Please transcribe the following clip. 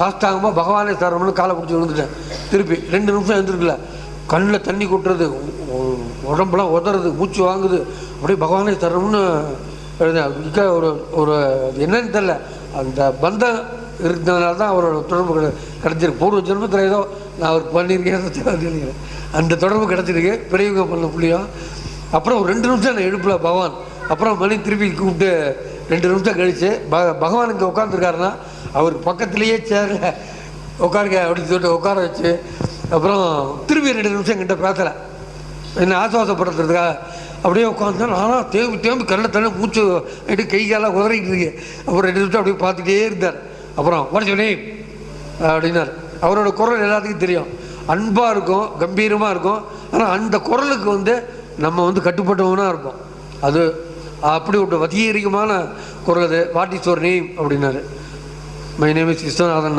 சாஸ்தாங்கமாக பகவானே தரணும்னு காலை பிடிச்சி விழுந்துட்டேன் திருப்பி ரெண்டு நிமிஷம் எழுந்திருக்கல. கண்ணில் தண்ணி கொட்டுறது உடம்புலாம் உதறது மூச்சு வாங்குது. அப்படியே பகவானே தரணும்னு எழுதினேன் ஒரு ஒரு என்னன்னு தெரில அந்த பந்தம் இருந்ததுனால தான் அவரோட தொடர்பு கிடை கிடச்சிருக்கு. பூர்வ ஜென்மத்தில் ஏதோ நான் அவர் பண்ணியிருக்கேன் அந்த தொடர்பு கிடச்சிருக்கு. பெரியவங்க பண்ண புள்ளியும் அப்புறம் ஒரு ரெண்டு நிமிஷம் நான் எழுப்பல பகவான். அப்புறம் மணி திருப்பி கூப்பிட்டு ரெண்டு நிமிஷம் கழித்து ப பகவான் இங்கே உட்காந்துருக்காருன்னா அவர் பக்கத்துலேயே சேரில். உட்காருங்க அப்படின்னு சொல்லிட்டு உட்கார வச்சு அப்புறம் திரும்பி ரெண்டு நிமிஷம் என்கிட்ட பேசலை. என்னை ஆசுவாசப்படுத்துறதுக்காக. அப்படியே உட்காந்து நானும் தேம்பி தேம்பி கல்ல தண்ணி மூச்சு ஆகிட்டு கை காலாம் உதறிக்கிட்டு இருக்கு அப்புறம் ரெண்டு நிமிஷம் அப்படியே பார்த்துட்டே இருந்தார். அப்புறம் வாட்ஸ் அப்படின்னார். அவரோட குரல் எல்லாத்துக்கும் தெரியும். அன்பாக இருக்கும் கம்பீரமாக இருக்கும். ஆனால் அந்த குரலுக்கு வந்து நம்ம வந்து கட்டுப்பட்டவனாக இருப்போம். அது அப்படி ஒரு வசீகரிகமான குரல் அது. What is your name? அப்படின்னாரு. My name is Viswanathan